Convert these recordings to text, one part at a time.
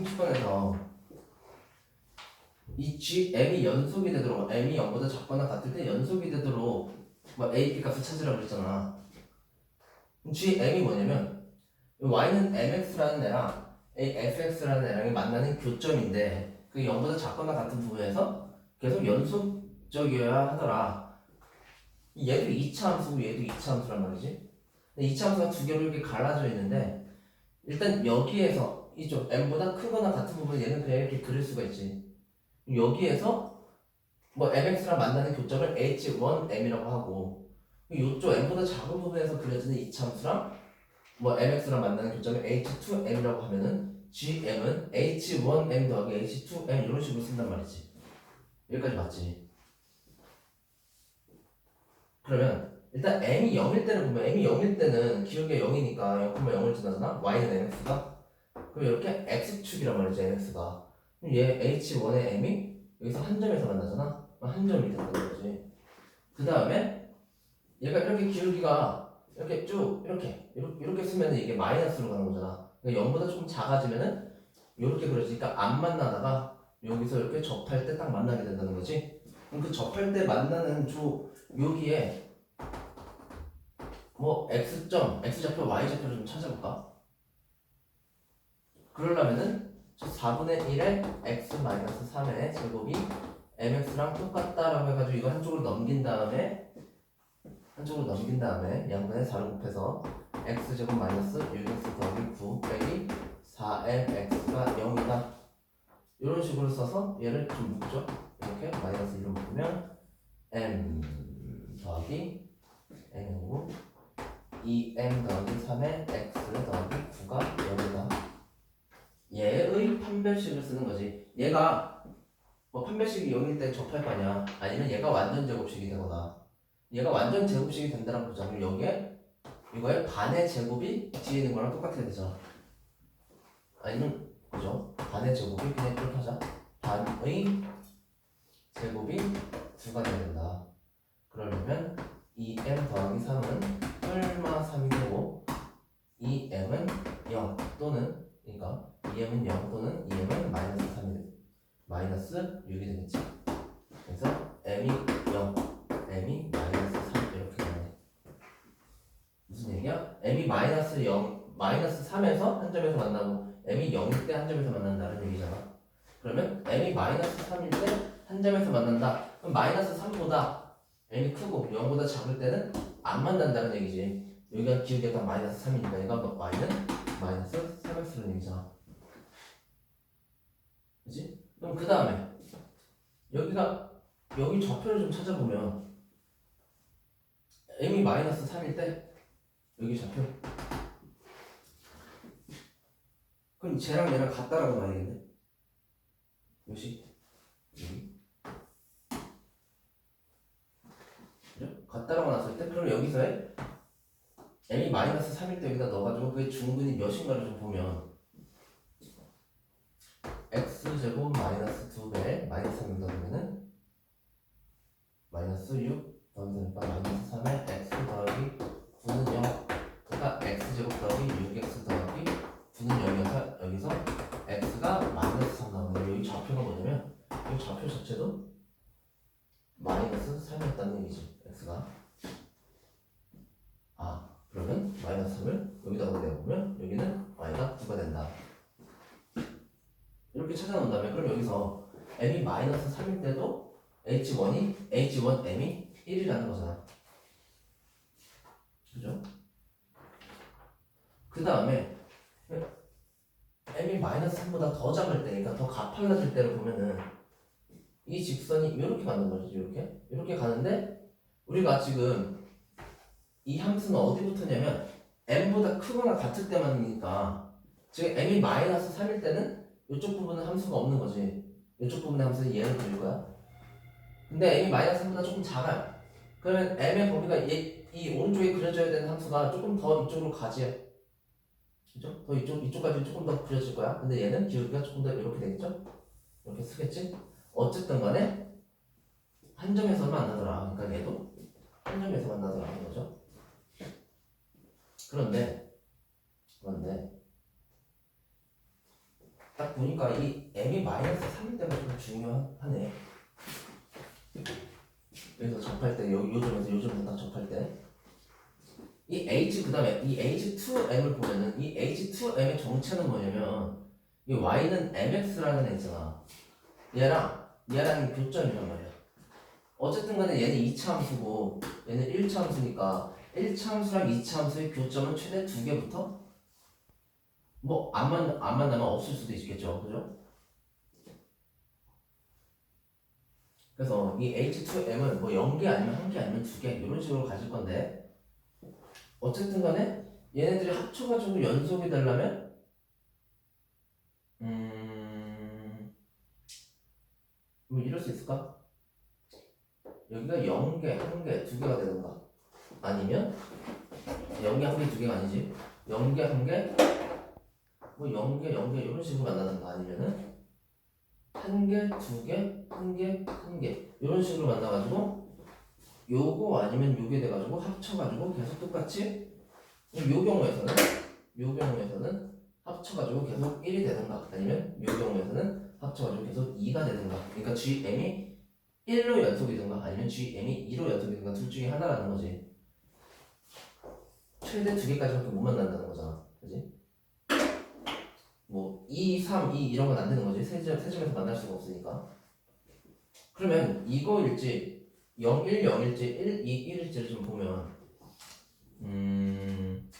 30번에서 이 G, M이 연속이 되도록 M이 0보다 작거나 같을 때 연속이 되도록 뭐 A, B 값을 찾으라고 그랬잖아. G, M이 뭐냐면 Y는 MX라는 애랑 FX라는 애랑이 만나는 교점인데 그 0보다 작거나 같은 부분에서 계속 연속적이어야 하더라. 얘도 2차 함수고 얘도 2차 함수란 말이지. 근데 2차 함수가 두 개로 이렇게 갈라져 있는데 일단 여기에서 이쪽 m보다 크거나 같은 부분 얘는 그냥 이렇게 그릴 수가 있지. 여기에서 뭐 mx랑 만나는 교점을 h1m이라고 하고 이쪽 m보다 작은 부분에서 그려지는 이차함수랑 뭐 mx랑 만나는 교점을 h2m이라고 하면은 gm은 h1m 더하기 h2m 이런 식으로 쓴단 말이지. 여기까지 맞지? 그러면 일단 m이 0일 때를 보면 m이 0일 때는 기억이 0이니까 0,0을 지나잖아 y는 mx가 그럼 이렇게 x축이란 말이지 mx가. 그럼 얘 h1의 m이 여기서 한 점에서 만나잖아? 그럼 한 점이 된다는 거지. 그 다음에 얘가 이렇게 기울기가 이렇게 쭉 이렇게 이렇게, 이렇게 쓰면 이게 마이너스로 가는 거잖아. 그러니까 0보다 조금 작아지면은 이렇게 그려지니까 안 만나다가 여기서 이렇게 접할 때 딱 만나게 된다는 거지. 그럼 그 접할 때 만나는 조 여기에 뭐 x점, x좌표, y좌표를 좀 찾아볼까? 그러려면은 저 4분의 1의 x 마이너스 3의 제곱이 mx랑 똑같다라고 해가지고 이거 한쪽으로 넘긴 다음에 한쪽으로 넘긴 다음에 양변에 4를 곱해서 x 제곱 마이너스 6x 더하기 9 빼기 4mx가 0이다 이런 식으로 써서 얘를 좀 묶죠 이렇게 마이너스 1로 묶으면 m 더하기 n이고 2m 더하기 3의 x 더하기 9가 0이다. 얘의 판별식을 쓰는 거지. 얘가 뭐 판별식이 0일 때 접할 거 아니야. 아니면 얘가 완전 제곱식이 되거나 얘가 완전 제곱식이 된다는 보자. 그럼 여기에 이거의 반의 제곱이 뒤에 있는 거랑 똑같아야 되잖아. 아니면 그죠? 반의 제곱이 그냥 이렇게 하자. 반의 제곱이 9가 돼야 된다. 그러려면 2m 더하기 3은 설마 3이 되고 2m은 0 또는 그러니까 2m은 0 또는 2m은 마이너스 3이 되 마이너스 6이 되겠지 그래서 m이 0 m이 마이너스 3 이렇게 되네 무슨 얘기야? m이 마이너스 0 마이너스 3에서 한 점에서 만나고 m이 0일 때 한 점에서 만난다는 얘기잖아 그러면 m이 마이너스 3일 때 한 점에서 만난다 그럼 마이너스 3보다 m이 크고 0보다 작을 때는 안 만난다는 얘기지. 여기가 기울기가 딱 마이너스 3이니까 얘가 뭐 y는 마이너스 3x라는 얘기잖아. 그지? 그럼 그 다음에 여기가 여기 좌표를 좀 찾아보면 m이 마이너스 3일 때 여기 좌표 그럼 쟤랑 얘랑 같다라고 봐야겠네. 요시 여기 그죠? 같다라고 나왔을 때 그럼 여기서의 m이 마이너스 3일 때 여기다 넣어가지고 그게 중근이 몇인가를 좀 보면 x제곱 마이너스 2배 마이너스 3을 넣으면은 마이너스 6 더하니까 마이너스 3에 x 더하기 9는 0 그러니까 x제곱 더하기 6x 더하기 9는 0이어서 여기서 x가 마이너스 3 나오는데 여기 좌표가 뭐냐면 이 좌표 자체도 마이너스 3이었다는 얘기지 x가 아 그러면 마이너스 3을 여기다가 내보면 여기는 y가 9가 된다 이렇게 찾아놓은 다음에 그럼 여기서 m이 마이너스 3일 때도 h1이 h1m이 1이라는 거잖아. 그죠? 그 다음에 m이 마이너스 3보다 더 작을 때 그러니까 더 가팔라질 때를 보면은 이 직선이 이렇게 가는 거지 이렇게? 이렇게 가는데 우리가 지금 이 함수는 어디부터냐면 m보다 크거나 같을 때만이니까 지금 m이 마이너스 3일 때는 이쪽 부분은 함수가 없는 거지 이쪽 부분의 함수는 얘를 그릴 거야 근데 m이 마이너스 3보다 조금 작아요 그러면 m의 범위가 얘, 이 오른쪽에 그려져야 되는 함수가 조금 더 이쪽으로 가지 그죠? 더 이쪽, 이쪽까지 조금 더 그려질 거야 근데 얘는 기울기가 조금 더 이렇게 되겠죠? 이렇게 쓰겠지? 어쨌든 간에 한 점에서 만나더라. 그러니까 얘도 한 점에서 만나더라는 거죠. 그런데 그런데 딱 보니까 이 m이 마이너스 3일 때가 좀 중요하네. 그래서 접할 때 요, 요즘에서 요즘부터 딱 접할 때. 이 h 그 다음에 이 h2m을 보면은 이 h2m의 정체는 뭐냐면 이 y는 mx라는 애 있잖아. 얘랑 얘랑 교점이란 말이야. 어쨌든 간에 얘는 2차 함수고 얘는 1차 함수니까 1차 함수랑 2차 함수의 교점은 최대 두 개부터 뭐안 만, 안 만나면 없을 수도 있겠죠. 그죠? 그래서 이 H2M은 뭐 0개 아니면 1개 아니면 2개 이런 식으로 가질 건데 어쨌든 간에 얘네들이 합쳐가지고 연속이 되려면 음... 뭐 이럴 수 있을까? 여기가 0개, 1개, 2개가 되던가 아니면 0개, 1개, 2개가 아니지 0개, 1개 뭐 0개, 0개 이런 식으로 만나던가 아니면은 한 개, 두 개, 한 개, 한 개 이런 식으로 만나가지고 요거 아니면 요게 돼가지고 합쳐가지고 계속 똑같이 요 경우에서는 요 경우에서는 합쳐가지고 계속 1이 되든가 아니면 요 경우에서는 합쳐가지고 계속 2가 되든가 그러니까 GM이 1로 연속이든가 아니면 GM이 2로 연속이든가 둘 중에 하나라는 거지 최대 두 개까지밖에 못 만난다는 거잖아 그지? 뭐 2, 3, 2 이런 건 안 되는 거지. 세, 점, 세 점에서 만날 수가 없으니까. 그러면 이거일지 0, 1, 0일지 1, 2, 1일지를 좀 보면 음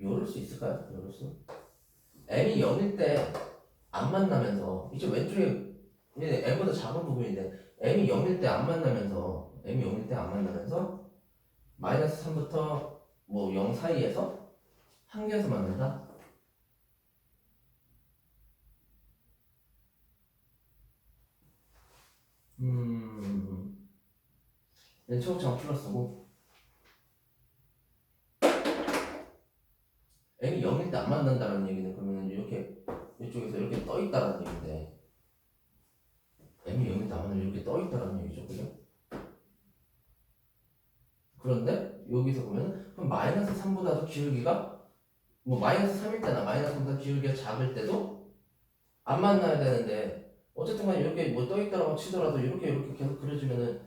요럴 수 있을까요? 요럴 수? M이 0일 때 안 만나면서 이쪽 왼쪽에 얘 m보다 작은 부분인데 m이 0일 때 안 만나면서 m이 0일 때 안 만나면서 마이너스 3부터 뭐 0 사이에서 한 개에서 만난다? 음, 얘 초록장 플러스고 m이 0일 때 안 만난다는 얘기는 그러면 이렇게 이쪽에서 이렇게 떠 있다라는 얘기인데 m이 0일 때 안 만나면 이렇게 떠 있다라는 얘기죠, 그죠? 그런데 여기서 보면 그럼 마이너스 3보다도 기울기가? 뭐 마이너스 3일 때나 마이너스 3보다 기울기가 작을 때도? 안 만나야 되는데 어쨌든 간에 이렇게 뭐 떠있다라고 치더라도 이렇게 이렇게 계속 그려주면은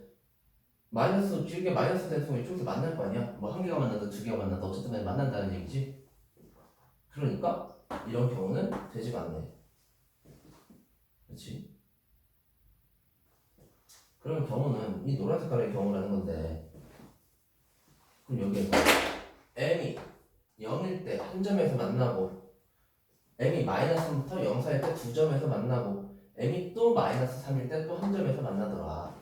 마이너스 기울기가 마이너스 되는 순간 이쪽에서 만날 거 아니야? 뭐 한 개가 만나든 두 개가 만나든 어쨌든 간에 만난다는 얘기지. 그러니까 이런 경우는 되지가 않네. 그렇지 그런 경우는 이 노란 색깔의 경우라는 건데. 그럼 여기에서 m이 0일 때 한 점에서 만나고 m이 마이너스 3부터 0 사이일 때 두 점에서 만나고 m이 또 마이너스 3일 때 또 한 점에서 만나더라.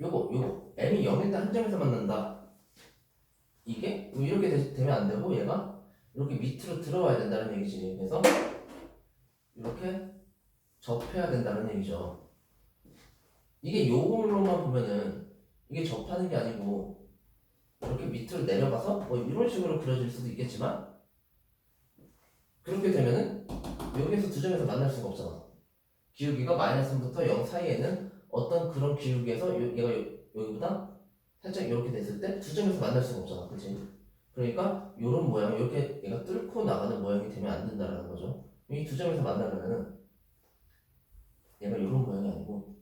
요거 요거. M이 0일 때 한 점에서 만난다. 이게? 뭐 이렇게 되, 되면 안 되고 얘가 이렇게 밑으로 들어와야 된다는 얘기지. 그래서 이렇게 접해야 된다는 얘기죠. 이게 요걸로만 보면은 이게 접하는 게 아니고 이렇게 밑으로 내려가서 뭐 이런 식으로 그려질 수도 있겠지만 그렇게 되면은 여기에서 두 점에서 만날 수가 없잖아. 기울기가 마이너스 3부터 0 사이에는 어떤 그런 기울기에서 요- 얘가 요- 여기보다 살짝 이렇게 됐을 때 두 점에서 만날 수가 없잖아. 그치? 그러니까 이런 모양, 이렇게 얘가 뚫고 나가는 모양이 되면 안 된다라는 거죠. 이 두 점에서 만나려면은 얘가 이런 모양이 아니고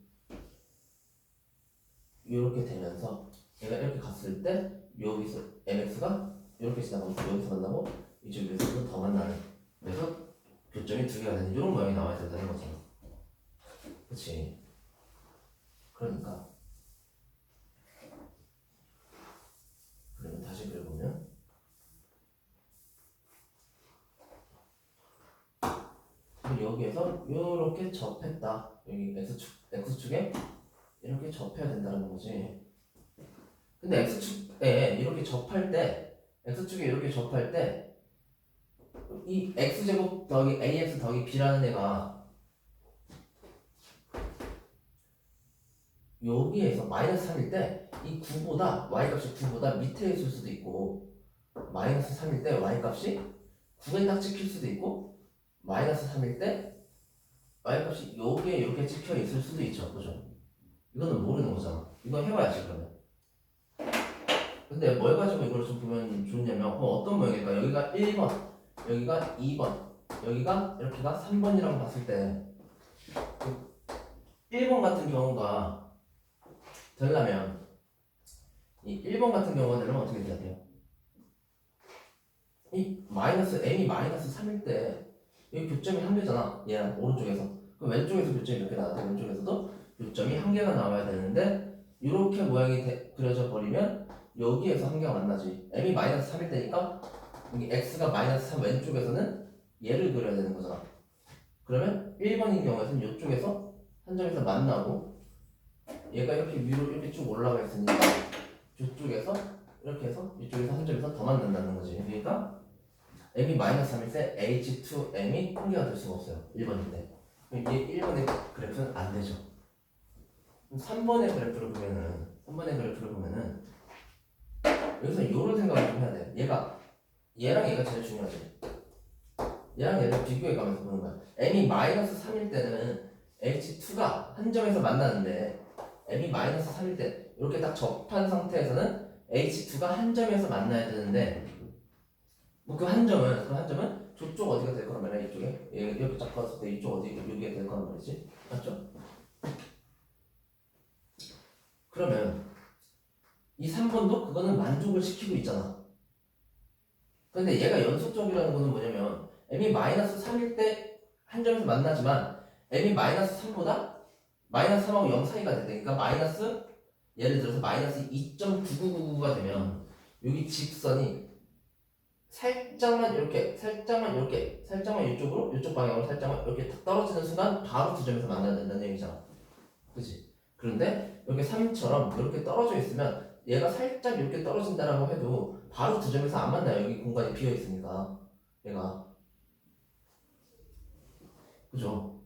이렇게 되면서 얘가 이렇게 갔을 때 여기서 mx가 이렇게 지나가고 여기서 만나고 이쪽에서 더 만나는 그래서 교점이 두 개가 되는 이런 모양이 나와야 된다는 거죠. 그렇지. 그러니까 그러면 다시 그려보면 여기에서 이렇게 접했다. 여기 x축 x축에 이렇게 접해야 된다는 거지. 근데 x축 에 이렇게 접할 때 x축에 이렇게 접할 때 이 x제곱 더하기 ax 더하기 b라는 애가 여기에서 마이너스 3일 때 이 9보다 y값이 9보다 밑에 있을 수도 있고 마이너스 3일 때 y값이 9에 딱 찍힐 수도 있고 마이너스 3일 때 y값이 여기에 이렇게 찍혀 있을 수도 있죠. 그죠? 이거는 모르는 거잖아. 이거 해봐야지 그러면 근데 뭘 가지고 이걸 좀 보면 좋냐면 그럼 어떤 모양일까? 여기가 1번, 여기가 2번, 여기가 이렇게가 3번이라고 봤을 때 1번 같은 경우가 되려면 이 1번 같은 경우가 되려면 어떻게 돼야 돼요? 이 마이너스 m이 마이너스 3일 때 여기 교점이 한 개잖아 얘랑 오른쪽에서 그럼 왼쪽에서 교점이 나와야 돼? 왼쪽에서도 교점이 한 개가 나와야 되는데 이렇게 모양이 돼- 그려져 버리면 여기에서 한 개가 만나지. m이 마이너스 3일 때니까 여기 x가 마이너스 3 왼쪽에서는 얘를 그려야 되는 거잖아. 그러면 1번인 경우에는 이쪽에서 한 점에서 만나고 얘가 이렇게 위로 이렇게 쭉 올라가 있으니까 이쪽에서 이렇게 해서 이쪽에서 한 점에서 더 만난다는 거지. 그러니까 m이 마이너스 3일 때 h2m이 한 개가 될 수가 없어요 1번인데. 그럼 이 1번의 그래프는 안 되죠. 그럼 3번의 그래프를 보면은 3번의 그래프를 보면은 여기서 이런 생각을 좀 해야 돼. 얘가 얘랑 얘가 제일 중요하지. 얘랑 얘를 비교해 가면서 보는 거야. m이 마이너스 3일 때는 h2가 한 점에서 만나는데 m이 마이너스 3일 때 이렇게 딱 접한 상태에서는 h2가 한 점에서 만나야 되는데 뭐 그 한 점은 그 한 점은 저쪽 어디가 될 거란 말이야 이쪽에? 얘 이렇게 딱 봤을 때 이쪽 어디 여기가 될 거란 말이지. 맞죠? 그러면 이 3번도 그거는 만족을 시키고 있잖아 근데 얘가 연속적이라는 거는 뭐냐면 m이 마이너스 3일 때 한 점에서 만나지만 m이 마이너스 3보다 마이너스 3하고 0 사이가 돼. 그러니까 마이너스 예를 들어서 마이너스 2.9999가 되면 여기 직선이 살짝만 이렇게 살짝만 이렇게 살짝만 이쪽으로 이쪽 방향으로 살짝만 이렇게 탁 떨어지는 순간 바로 두 점에서 만나야 된다는 얘기잖아. 그지? 그런데 이렇게 3처럼 이렇게 떨어져 있으면 얘가 살짝 이렇게 떨어진다라고 해도 바로 두 점에서 안 만나요. 여기 공간이 비어 있으니까 얘가 그죠?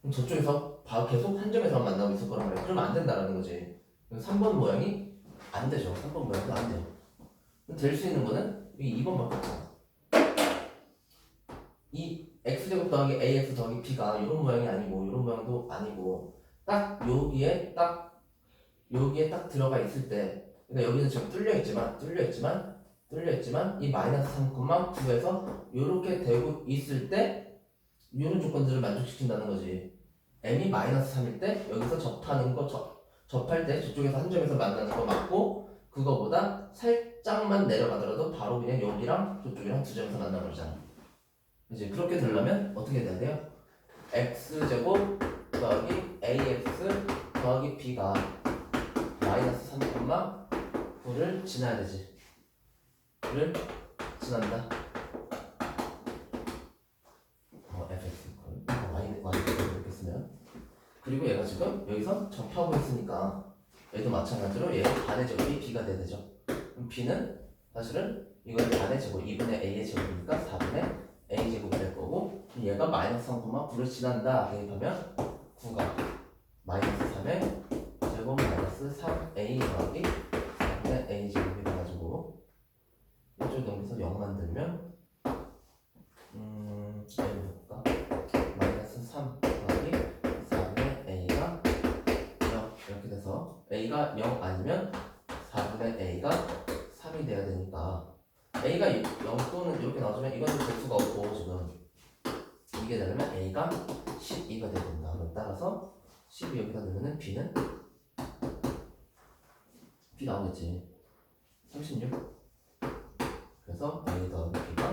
그럼 저쪽에서 바 계속 한 점에서 만나고 있을 거란 말이야. 그러면 안 된다라는 거지. 3번 모양이 안 되죠. 3번 모양도 안 돼요. 될 수 있는 거는 이 2번밖에 없어. 이 x제곱 더하기 ax 더하기 b가 이런 모양이 아니고 이런 모양도 아니고 딱 여기에 딱 여기에 딱 들어가 있을 때 그러니까 여기는 지금 뚫려 있지만 뚫려 있지만 뚫려 있지만 이 마이너스 3,9에서 이렇게 되고 있을 때 이런 조건들을 만족시킨다는 거지. m이 마이너스 3일 때 여기서 접하는 거 접, 접할 때 저쪽에서 한 점에서 만나는 거 맞고 그거보다 살짝만 내려가더라도 바로 그냥 여기랑 저쪽이랑 두 점에서 만나버리잖아. 이제 그렇게 되려면 어떻게 돼야 돼요? x제곱 더하기 ax 더하기 b가 마이너스 3,9를 지나야 되지. 를 지난다. 어, fx 이퀄 y y 이렇게 쓰면 그리고 얘가 지금 여기서 접하고 있으니까 얘도 마찬가지로 얘 반의 제곱이 b가 돼야 되죠. 그럼 b는 사실은 이건 반의 제곱 2분의 a의 제곱이니까 4분의 a 제곱이 될 거고 얘가 마이너스 3,9를 지난다 대입하면 돼야 되니까. A가 0 또는 이렇게 나와주면 이건 될 수가 없고 지금. 이게 되려면 a가 12가 돼야 된다. 따라서 12 여기다 넣으면 b는? B 나오겠지. 36 그래서 a 더하기 b가